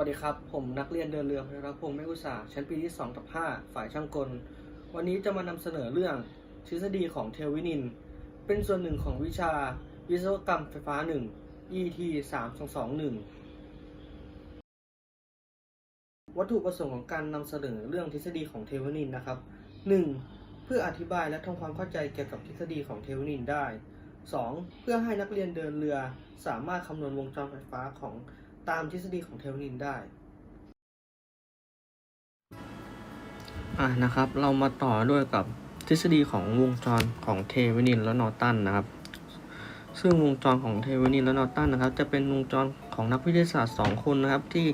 วัสดีครับ ผมนักเรียนเดินเรือพรักพงศ์ไม่อุตสาชั้นปีที่ 2 กับ 5 ฝ่ายช่างกล วันนี้จะมานำเสนอเรื่องทฤษฎีของเทลวินิน เป็นส่วนหนึ่งของวิชาวิศวกรรมไฟฟ้า 1 ET 3221 วัตถุประสงค์ของการนำเสนอเรื่องทฤษฎีของเทวินินนะครับ 1. เพื่ออธิบายและทำความเข้าใจเกี่ยวกับทฤษฎีของเทวินินได้ 2. เพื่อให้นักเรียนเดินเรือสามารถคำนวณวงจรไฟฟ้าของ ตามทฤษฎีของเทลวินินได้ อ่านะครับ เรามาต่อด้วยกับทฤษฎีของวงจรของเทวินินและนอร์ตันนะครับ ซึ่งวงจรของเทวินินและนอร์ตันนะครับ จะเป็นวงจรของนักวิทยาศาสตร์ 2 คนนะครับ ที่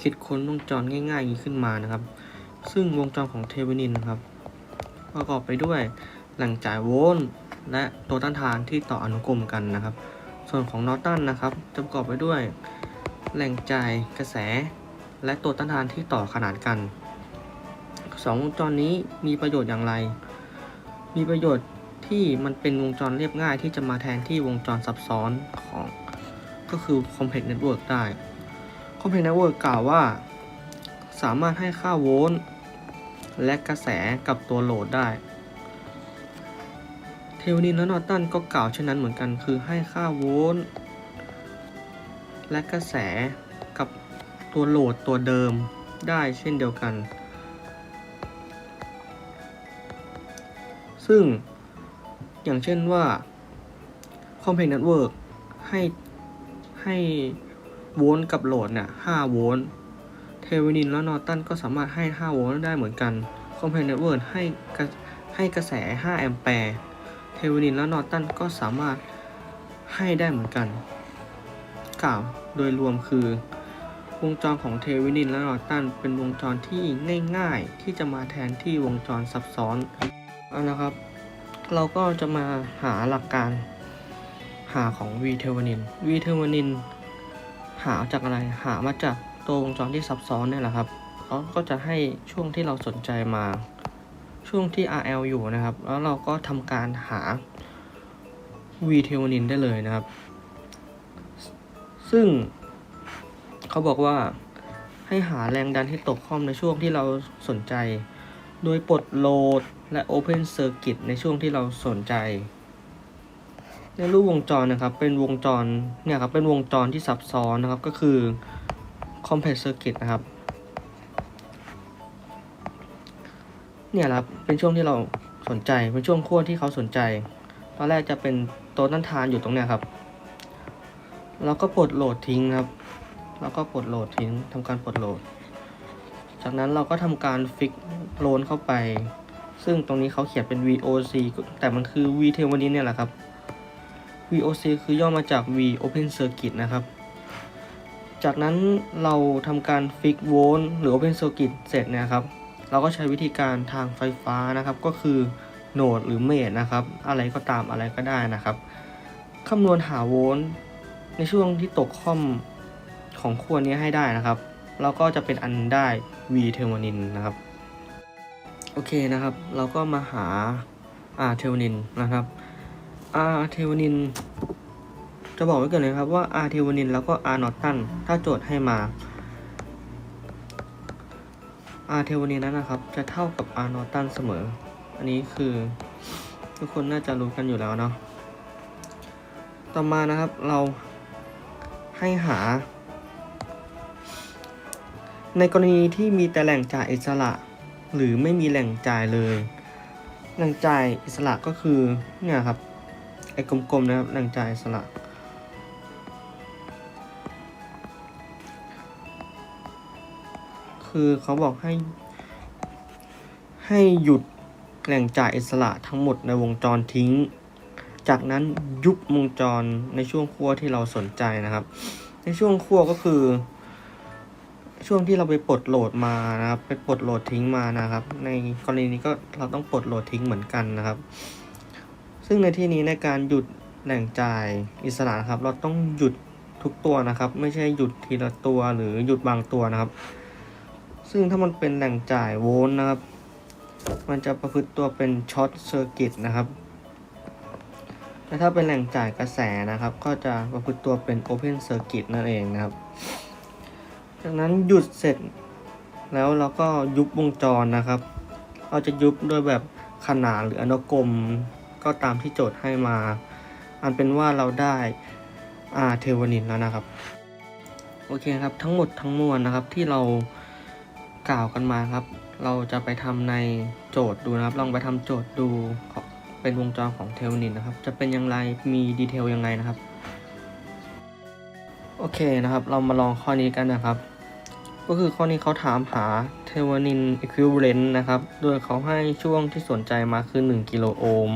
คิดค้นวงจรง่ายๆนี้ขึ้นมานะครับ ซึ่งวงจรของเทวินินนะครับประกอบไปด้วยแหล่งจ่ายโวลต์และตัวต้านทานที่ต่ออนุกรมกันนะครับ ส่วนของนอร์ตันนะครับจะประกอบไปด้วย แหล่งจ่ายกระแส และตัวต้านทานที่ต่อขนานกันสองวงจรนี้มีประโยชน์อย่างไร มีประโยชน์ที่มันเป็นวงจรเรียบง่ายที่จะมาแทนที่วงจรซับซ้อนของก็คือ Complex Network ได้ Complex Network กล่าวว่า สามารถให้ค่าโวลต์และกระแสกับตัวโหลดได้ เทวนินและนอร์ตันก็กล่าวเช่นนั้นเหมือนกัน คือให้ค่าโวลต์ และกระแสกับตัวโหลดตัวเดิมได้เช่นเดียวกัน ซึ่งอย่างเช่นว่า Complex Network ให้ให้โวลต์กับโหลดเนี่ย5โวลต์เทวินินและนอร์ตันก็สามารถให้ 5 โวลต์ได้เหมือนกัน Complex Network ให้กระให้กระแส 5 แอมแปร์ เทวินินและนอร์ตันก็สามารถให้ได้เหมือนกัน กล่าว โดยรวมคือ วงจรของเทวินินและนอร์ตันเป็นวงจรที่ง่ายๆ ที่จะมาแทนที่วงจรซับซ้อนเอานะครับ เราก็จะมาหาหลักการหาของ V เทวนิน V เทวนินหาจากอะไร หามาจากตัววงจรที่ซับซ้อนเนี่ยแหละครับเขาก็จะให้ช่วงที่เราสนใจมา ช่วงที่ RL อยู่นะครับ แล้วเราก็ทำการหา V เทวนินได้เลยนะครับ ซึ่งเขาบอกว่าให้หาแรงดันที่ตกข้อมในช่วงที่เราสนใจ โดยปลดโหลดและ Open Circuit ในช่วงที่เราสนใจ ในรูปวงจรนะครับ เป็นวงจรเนี่ยครับ เป็นวงจรที่ซับซ้อนนะครับ ก็คือ Complex Circuit นะครับ เนี่ยครับ เป็นช่วงที่เราสนใจ เป็นช่วงขั้วที่เขาสนใจ ตอนแรกจะเป็นตัวต้านทานอยู่ตรงเนี้ยครับ เราก็ปลดโหลดทิ้งครับ แล้วก็ปลดโหลดทิ้งทำการปลดโหลด จากนั้นเราก็ทำการฟิกโลนเข้าไป ซึ่งตรงนี้เขาเขียนเป็น VOC แต่มันคือ V t e v a n i n เนี่ยแหละครับ VOC คือย่อมาจาก V Open Circuit นะครับ จากนั้นเราทำการฟิกโวลต์หรือ Open Circuit เสร็จเนี่ยครับ เราก็ใช้วิธีการทางไฟฟ้านะครับ ก็คือโหนดหรือเมทนะครับ อะไรก็ตามอะไรก็ได้นะครับคำนวณหาโวลต์ ในช่วงที่ตกค่อมของขั้วนี้ให้ได้นะครับ เราก็จะเป็นอันได้ V เทอร์มนินนะครับ โอเคนะครับ เราก็มาหา R เทอร์มนินนะครับ R เทอร์มนินจะบอกไว้ก่อนเลยครับว่า R เทอร์มนินแล้วก็ R นอตตันถ้าโจทย์ให้มา R เทอร์มนินนั้นนะครับ จะเท่ากับ R นอตตันเสมอ อันนี้คือทุกคนน่าจะรู้กันอยู่แล้วเนาะต่อมานะครับเรา ให้หา ในกรณีที่มีแต่แหล่งจ่ายอิสระ หรือไม่มีแหล่งจ่ายเลย แหล่งจ่ายอิสระก็คือเนี่ยครับไอ้กลมๆนะครับแหล่งจ่ายอิสระคือเขาบอกให้ ให้หยุดแหล่งจ่ายอิสระทั้งหมดในวงจรทิ้ง จากนั้นยุบวงจรในช่วงขั้วที่เราสนใจนะครับ ในช่วงขั้วก็คือ ช่วงที่เราไปปลดโหลดมานะครับไปปลดโหลดทิ้งมานะครับ ในกรณีนี้ก็เราต้องปลดโหลดทิ้งเหมือนกันนะครับ ซึ่งในที่นี้ในการหยุดแหล่งจ่ายอิสระนะครับ เราต้องหยุดทุกตัวนะครับ ไม่ใช่หยุดทีละตัวหรือหยุดบางตัวนะครับ ซึ่งถ้ามันเป็นแหล่งจ่ายโวลต์นะครับ มันจะประพฤติตัวเป็นช็อตเซอร์กิตนะครับ แต่ถ้าเป็นแหล่งจ่ายกระแสนะครับ ก็จะประพฤติตัวเป็น Open Circuit นั่นเองนะครับ จากนั้นหยุดเสร็จแล้วเราก็ยุบวงจรนะครับ เราจะยุบโดยแบบขนานหรืออนุกรมก็ตามที่โจทย์ให้มา อันเป็นว่าเราได้อาเทวนินแล้วนะครับ โอเคครับทั้งหมดทั้งมวลนะครับที่เรากล่าวกันมาครับ เราจะไปทำในโจทย์ดูนะครับ ลองไปทำโจทย์ดูขอ เป็นวงจรของเทวนินนะครับ จะเป็นอย่างไรมีดีเทลยังไงนะครับ โอเคนะครับ เรามาลองข้อนี้กันนะครับ ก็คือข้อนี้เขาถามหาเทวนิน equivalent นะครับ โดยเขาให้ช่วงที่สนใจมาคือ 1 กิโลโอห์ม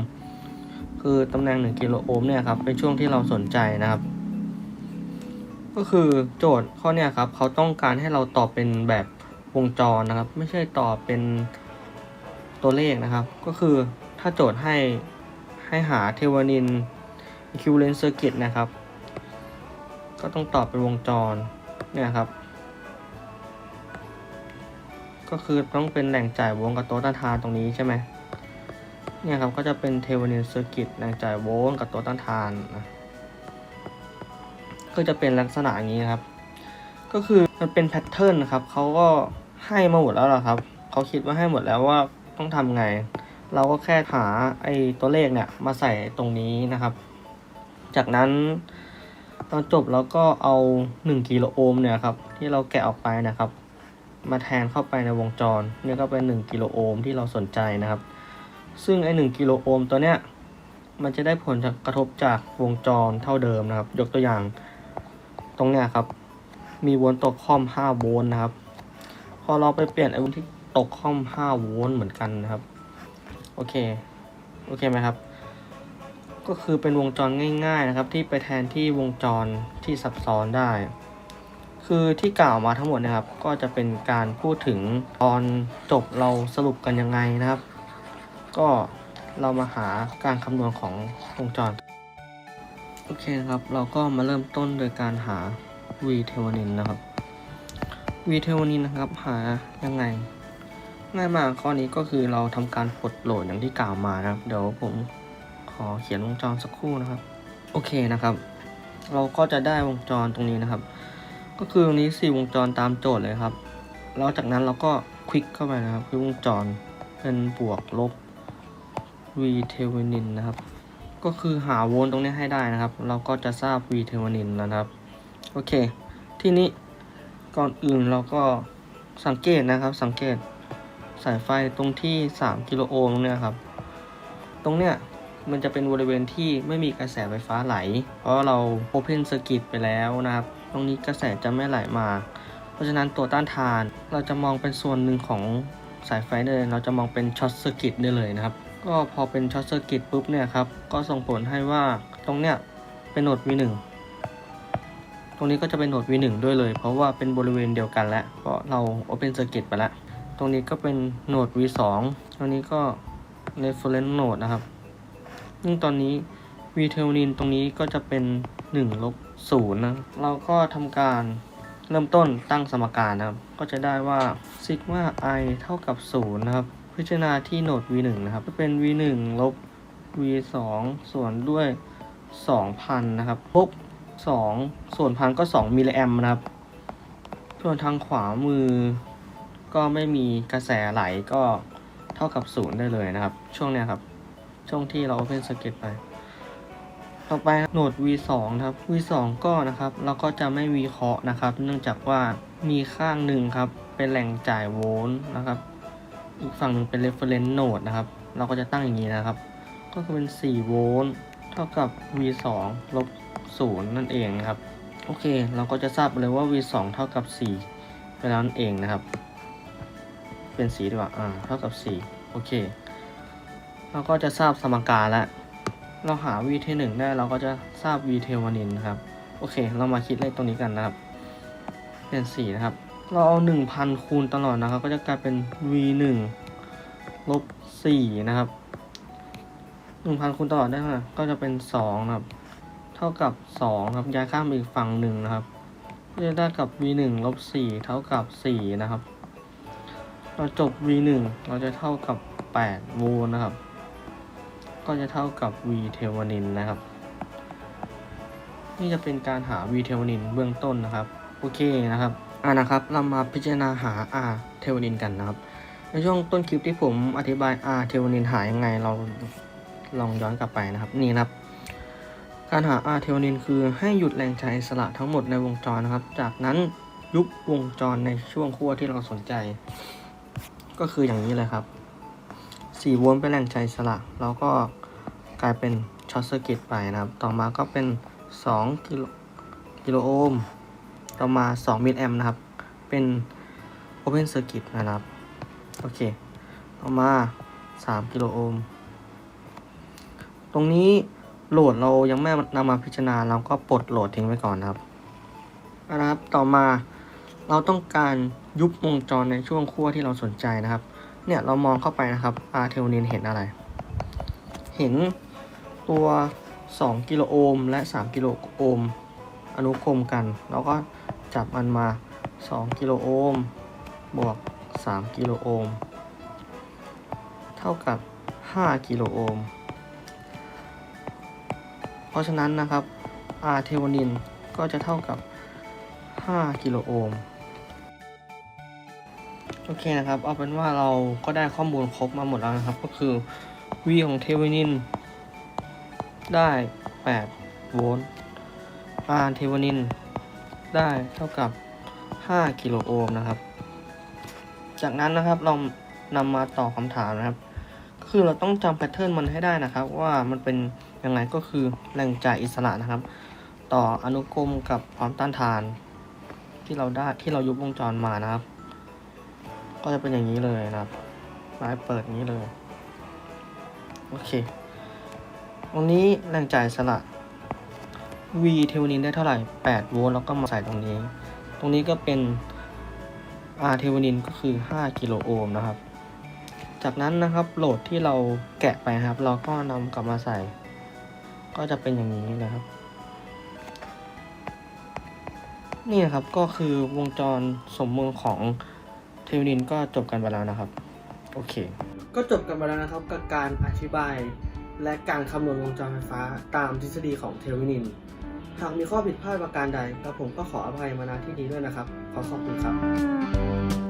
คือตำแหน่ง 1 กิโลโอห์มเนี่ยครับเป็นช่วงที่เราสนใจนะครับ ก็คือโจทย์ข้อนี้ครับเขาต้องการให้เราตอบเป็นแบบวงจรนะครับ ไม่ใช่ตอบเป็นตัวเลขนะครับ ก็คือ ถ้าโจทย์ให้ให้หาเทวนิน equivalent circuit นะครับ ก็ต้องตอบเป็นวงจรเนี่ยครับ ก็คือต้องเป็นแหล่งจ่ายวงกับโต๊ะต้านทานตรงนี้ใช่ไหมเนี่ยครับก็จะเป็นเทวนินเซอร์กิตแหล่งจ่ายโวลต์กับโต๊ะต้านทานนะก็จะเป็นลักษณะอย่างนี้ครับ ก็คือมันเป็นแพทเทิร์นนะครับเขาก็ให้มาหมดแล้วล่ะครับเขาคิดว่าให้หมดแล้วว่าต้องทำไง เราก็แค่หาไอ้ตัวเลขเนี่ยมาใส่ตรงนี้นะครับ จากนั้นตอนจบเราก็เอา 1กิโลโอห์มเนี่ยครับที่เราแกะออกไปนะครับ มาแทนเข้าไปในวงจรเนี่ยก็เป็น 1กิโลโอห์มที่เราสนใจนะครับ ซึ่งไอ้1กิโลโอห์มตัวเนี้ยมันจะได้ผลกระทบจากวงจรเท่าเดิมนะครับ ยกตัวอย่างตรงเนี้ยครับมีโวลต์ตกคอม5โวลต์นะครับ พอเราไปเปลี่ยนไอ้วลต์ที่ตกคอม5โวลต์เหมือนกันนะครับ โอเค โอเคไหมครับ ก็คือเป็นวงจรง่าย ๆนะครับ ที่ไปแทนที่วงจรที่ซับซ้อนได้ คือที่กล่าวมาทั้งหมดนะครับ ก็จะเป็นการพูดถึงตอนจบเราสรุปกันยังไงนะครับ ก็เรามาหาการคำนวณของวงจร โอเคครับ เราก็มาเริ่มต้นโดยการหา v เทวนินนะครับ v เทวนินนะครับ หายังไง ง่ายมากข้อนี้ก็คือเราทำการปลดโหลดอย่างที่กล่าวมานะครับ เดี๋ยวผมขอเขียนวงจรสักครู่นะครับ โอเคนะครับ เราก็จะได้วงจรตรงนี้นะครับ ก็คือตรงนี้สี่วงจรตามโจทย์เลยครับแล้วจากนั้นเราก็คลิกเข้าไปนะครับคือวงจรเป็นบวกลบ v เทวนินนะครับ ก็คือหาโวลต์ตรงนี้ให้ได้นะครับ เราก็จะทราบ v เทวนินแล้วนะครับ โอเค ที่นี้ก่อนอื่นเราก็สังเกตนะครับสังเกต สายไฟตรงที่ 3 กิโลโอห์มเนี้ยครับ ตรงเนี้ยมันจะเป็นบริเวณที่ไม่มีกระแสไฟฟ้าไหล เพราะเรา Open Circuit ไปแล้วนะครับ ตรงนี้กระแสจะไม่ไหลมา เพราะฉะนั้นตัวต้านทานเราจะมองเป็นส่วนหนึ่งของสายไฟเลยเราจะมองเป็นช็อตเซอร์กิตได้เลยนะครับ ก็พอเป็นช็อตเซอร์กิตปุ๊บเนี่ยครับ ก็ส่งผลให้ว่าตรงเนี้ยเป็นโหนด V1 ตรงนี้ก็จะเป็นโหนด V1 ด้วยเลย เพราะว่าเป็นบริเวณเดียวกันแล้ว เพราะเรา Open Circuit ไปแล้ว ตรงนี้ก็เป็นโหนด V2 ตรงนี้ก็ reference node นะครับ ซึ่งตอนนี้ v t e l n i n ตรงนี้ก็จะเป็น1ลบ0นะ เราก็ทำการเริ่มต้นตั้งสมการนะครับ ก็จะได้ว่า sigma i เท่ากับ0นะครับ พิจารณาที่โหนด v1 นะครับ จะเป็น v1 ลบ v2 ส่วนด้วย 2,000 นะครับลบ2ส่วนพันก็ 2มิลลิแอมนะครับ ส่วนทางขวามือ ก็ไม่มีกระแสไหลก็เท่ากับ0ได้เลยนะครับ ช่วงเนี้ยครับ ช่วงที่เรา Open Circuit ไปต่อไปโหนด V2 ครับ V2 ก็นะครับ เราก็จะไม่วิเคราะห์นะครับ เนื่องจากว่ามีข้างหนึ่งครับ เป็นแหล่งจ่ายโวลต์นะครับ อีกฝั่งหนึ่งเป็น reference node นะครับ เราก็จะตั้งอย่างนี้นะครับ ก็คือเป็น4โวลต์เท่ากับ V2 ลบ0นั่นเองครับ โอเค เราก็จะทราบเลยว่า V2 เท่ากับ 4 ไปแล้วนั่นเองนะครับ เป็นสีดีกว่า อ่า เท่ากับ 4 โอเค เราก็จะทราบสมการแล้ว เราหา v เทหนึ่งได้เราก็จะทราบ v เทวานินนะครับ โอเค เรามาคิดเลขตรงนี้กันนะครับ เป็นสี่นะครับ เราเอาหนึ่งพันคูณตลอดนะครับ ก็จะกลายเป็น v หนึ่งลบสี่นะครับหนึ่งพันคูณตลอดได้เท่าไหร่ก็จะเป็นสองนะครับ เท่ากับสองครับย้ายข้ามไปอีกฝั่งหนึ่งนะครับก็จะได้กับ v หนึ่งลบสี่เท่ากับสี่นะครับ เราจบ v หนึ่งเราจะเท่ากับแปดโวล์นะครับ ก็จะเท่ากับ v เทวานินนะครับ นี่จะเป็นการหา v เทวานินเบื้องต้นนะครับ โอเคนะครับอ่านะครับ เรามาพิจารณาหา R เทวนินกันนะครับ ในช่วงต้นคลิปที่ผมอธิบาย R เทวนินหายังไง เราลองย้อนกลับไปนะครับ นี่นะครับ การหา R เทวนินคือให้หยุดแรงจ่ายอิสระทั้งหมดในวงจรนะครับ จากนั้นยุบวงจรในช่วงขั้วที่เราสนใจ ก็คืออย่างนี้เลยครับ4โวลต์เป็นแรงจ่ายอิสระแล้วก็กลายเป็นช็อตเซอร์กิตไปนะครับ ต่อมาก็เป็น2กิโลกิโลโอห์มต่อมา2มิลแอมป์นะครับ เป็น Open Circuit นะครับ โอเค ต่อมา 3 กิโลโอห์ม ตรงนี้โหลดเรายังไม่นำมาพิจารณาเราก็ปลดโหลดทิ้งไว้ก่อนนะครับนะครับ ต่อมาเราต้องการ ยุบวงจรในช่วงขั้วที่เราสนใจนะครับ เนี่ยเรามองเข้าไปนะครับ R เทวนินเห็นอะไร เห็นตัว 2 กิโลโอห์มและ 3 กิโลโอห์มอนุกรมกัน แล้วก็จับมันมา 2 กิโลโอห์มบวก 3 กิโลโอห์มเท่ากับ 5 กิโลโอห์มเพราะฉะนั้นนะครับ R เทวนินก็จะเท่ากับ 5 กิโลโอห์ม โอเคนะครับ เอาเป็นว่าเราก็ได้ข้อมูลครบมาหมดแล้วนะครับ ก็คือ V ของเทวินิน ได้8โวลต์ R เทวินิน ได้เท่ากับ 5 กิโลโอห์มนะครับ จากนั้นนะครับเรานำมาตอบคำถามนะครับ คือเราต้องจำแพทเทิร์นมันให้ได้นะครับ ว่ามันเป็นยังไงก็คือแรงจ่ายอิสระนะครับ ต่ออนุกรมกับความต้านทาน ที่เราได้ที่เรายุบวงจรมานะครับ ก็จะเป็นอย่างนี้เลยนะครับไม้เปิดนี้เลย โอเค ตรงนี้แรงจ่ายสระ V เทวนินได้เท่าไหร่ 8 โวลต์แล้วก็มาใส่ตรงนี้ ตรงนี้ก็เป็น R เทวนินก็คือ 5 กิโลโอห์มนะครับ จากนั้นนะครับโหลดที่เราแกะไปครับ เราก็นำกลับมาใส่ ก็จะเป็นอย่างนี้นะครับ นี่นะครับก็คือวงจรสมมูลของ เทวนินก็จบกันไปแล้วนะครับ โอเค ก็จบกันไปแล้วนะครับกับการอธิบายและการคำนวณวงจรไฟฟ้าตามทฤษฎีของเทวนิน หากมีข้อผิดพลาดประการใดกระผมก็ขออภัยมาณที่นี้ด้วยนะครับ ขอขอบคุณครับ